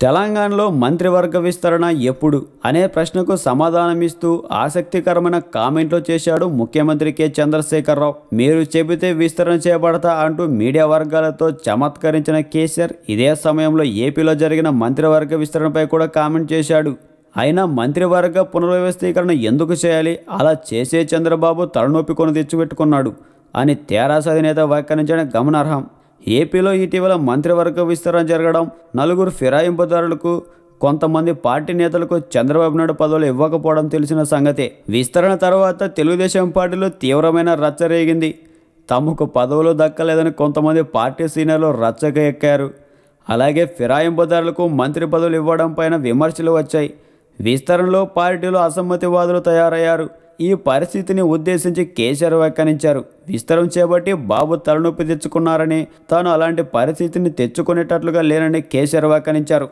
తెలంగాణలో మంత్రివర్గ విస్తరణ ఎప్పుడు? అనే ప్రశ్నకు సమాధానమిస్తూ ఆసక్తికరమైన కామెంట్లు చేశాడు ముఖ్యమంత్రి కె. చంద్రశేఖరరావు. మీరు చెబితే విస్తరణ చేపడతా అంటూ మీడియా వర్గాలతో చమత్కరించిన కేసీఆర్ ఇదే సమయంలో ఏపీలో జరిగిన మంత్రివర్గ విస్తరణపై కూడా కామెంట్ చేశాడు. అయినా మంత్రివర్గ పునర్వ్యవస్థీకరణ ఎందుకు చేయాలి? అలా చేసే చంద్రబాబు తలనొప్పి కొని తెచ్చిపెట్టుకున్నాడు అని తేరాస అధినేత వ్యాఖ్యానించడం గమనార్హం. ఏపీలో ఇటీవల మంత్రివర్గ విస్తరణ జరగడం నలుగురు ఫిరాయింపుదారులకు కొంతమంది పార్టీ నేతలకు చంద్రబాబు నాయుడు పదవులు ఇవ్వకపోవడం తెలిసిన సంగతే. విస్తరణ తర్వాత తెలుగుదేశం పార్టీలో తీవ్రమైన రచ్చ రేగింది. తమకు పదవులు దక్కలేదని కొంతమంది పార్టీ సీనియర్లు రచ్చగా ఎక్కారు. అలాగే ఫిరాయింపుదారులకు మంత్రి పదవులు ఇవ్వడం పైన విమర్శలు వచ్చాయి. విస్తరణలో పార్టీలో అసమ్మతివాదులు తయారయ్యారు. ఈ పరిస్థితిని ఉద్దేశించి కేసీఆర్ వ్యాఖ్యానించారు. విస్తరం చేపట్టి బాబు తలనొప్పి తెచ్చుకున్నారని తాను అలాంటి పరిస్థితిని తెచ్చుకునేటట్లుగా లేనని కేసీఆర్ వ్యాఖ్యానించారు.